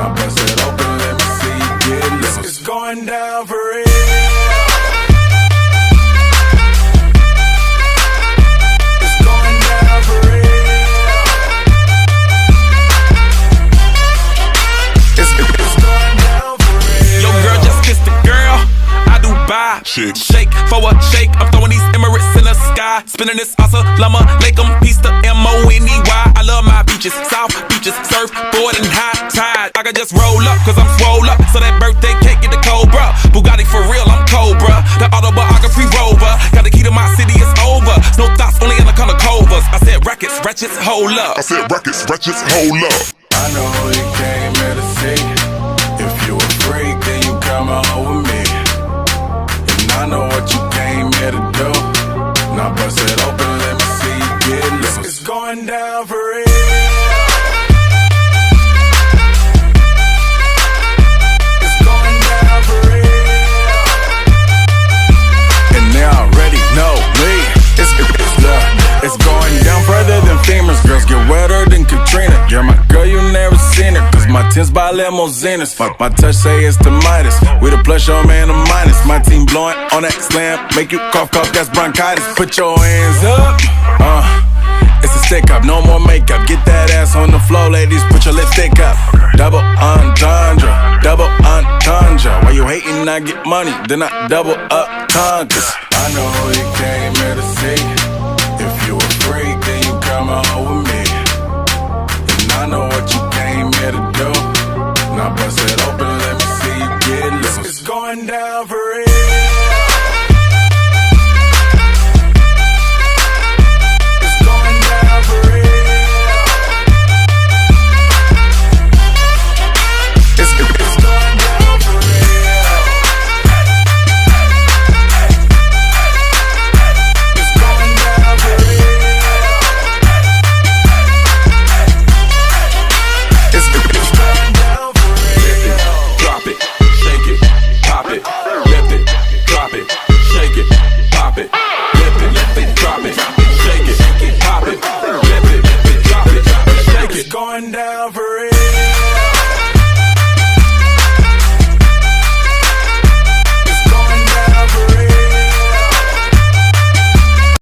Now bust it open, let me see you get loose. It's going down for real. Shake for a shake. I'm throwing these emirates in the sky. Spinning this awesome llama. Make them piece the M O N E Y. I beaches. South beaches. Surfboard and high tide. I can just roll up, cause I'm swole up. So that birthday cake get the Cobra. Bugatti for real, I'm Cobra. The autobiography rover. Got the key to my city, it's over. No thoughts, only in the color covers. I said rackets, wretches, hold up. I said rackets, wretches, hold up. I know you came here to see. If you a freak, then you come on with me. And I know what you came here to do. Now bust it open, let me see you get loose. It's going down for real. just buy limousines. My touch say it's the Midas. With a plus, your man, a minus. My team blowing on that slam. Make you cough, cough, that's bronchitis. Put your hands up. Uh. It's a stick up, no more makeup. Get that ass on the floor, ladies. Put your lipstick up. Double entendre, double entendre. Why you hating? I get money, then I double up Congress. I know you came here to see. If you a freak, then you come on with me. going down for it. run down for